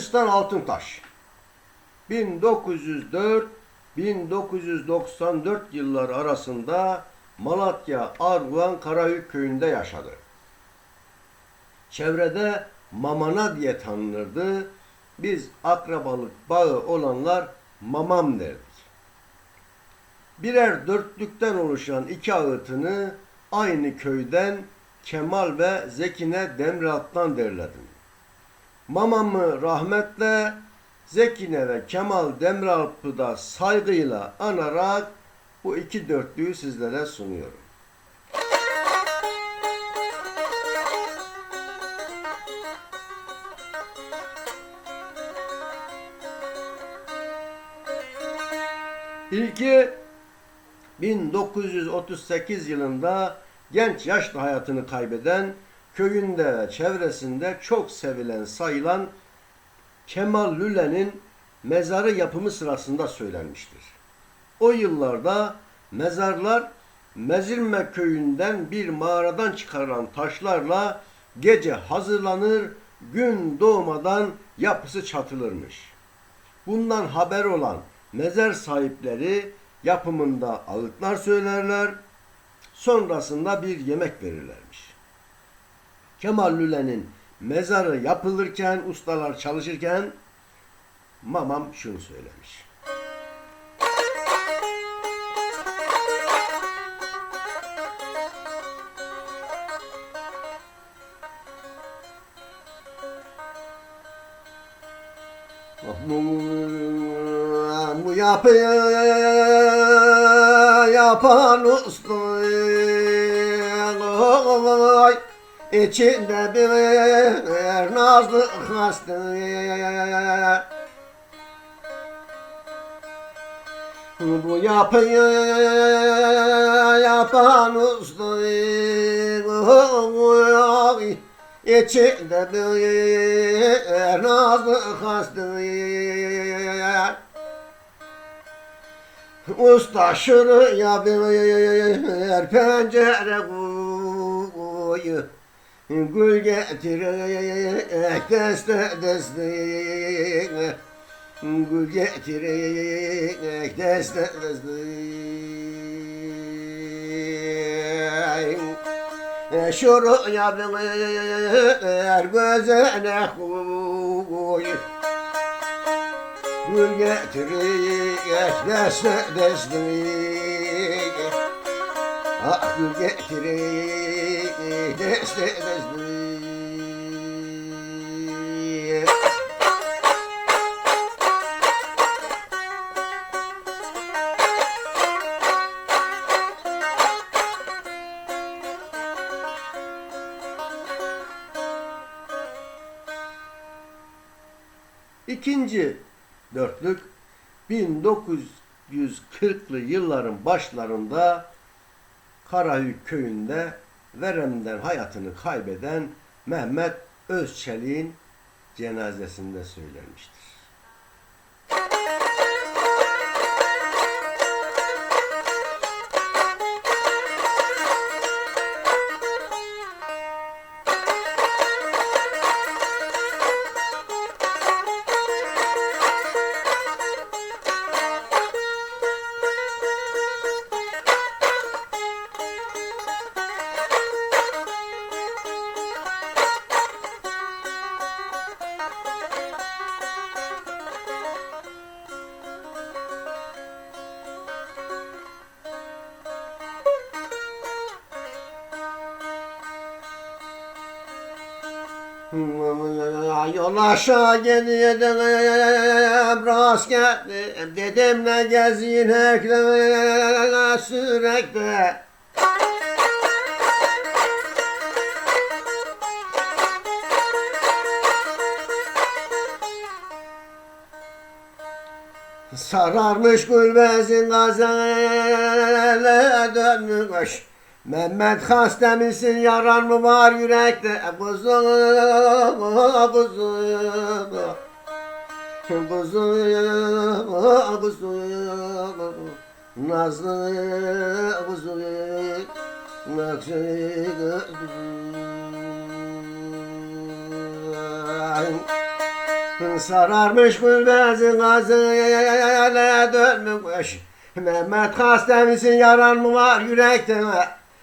Gülistan Altıntaş 1904-1994 yılları arasında Malatya Arguvan Karahük köyünde yaşadı. Çevrede Mamana diye tanınırdı. Biz akrabalık bağı olanlar mamam derdik. Birer dörtlükten oluşan iki ağıtını aynı köyden Kemal ve Zekine Demiralt'tan derledim. Mamamı rahmetle Zekine ve Kemal Demiralp'ı da saygıyla anarak bu iki dörtlüğü sizlere sunuyorum. İlki 1938 yılında genç yaşlı hayatını kaybeden, köyünde çevresinde çok sevilen sayılan Kemal Lüle'nin mezarı yapımı sırasında söylenmiştir. O yıllarda mezarlar Mezirme köyünden bir mağaradan çıkarılan taşlarla gece hazırlanır, gün doğmadan yapısı çatılırmış. Bundan haber olan mezar sahipleri yapımında ağıtlar söylerler, sonrasında bir yemek verirlermiş. Kemal Lüle'nin mezarı yapılırken, ustalar çalışırken mamam şunu söylemiş. Bu yapıyı yapan içinde bir nazlı hasta Bu yapıyı yapan usta içinde bir nazlı hasta Usta şuraya bir pencere koyu Gül getirek deste deste. Gül getirek deste deste. Şuraya bir gözene koy. Gül getirek deste deste Deste deste İkinci dörtlük 1940'lı yılların başlarında Karahük köyünde veremden hayatını kaybeden Mehmet Özçelik'in cenazesinde söylenmiştir. Yol aşağı gidiyorum rast geldim Dedemle gezinekle sürekli. Sararmış gülbezin gazele dönmüş Mehmet hasta mısın yaran mı var yürekte? Kuzum kuzum Kuzum kuzum Nazlı kuzum Nakşı kuzum Sararmış gülbezin gazıyla dönmüş. Mehmet hasta mısın yaran mı var yürekte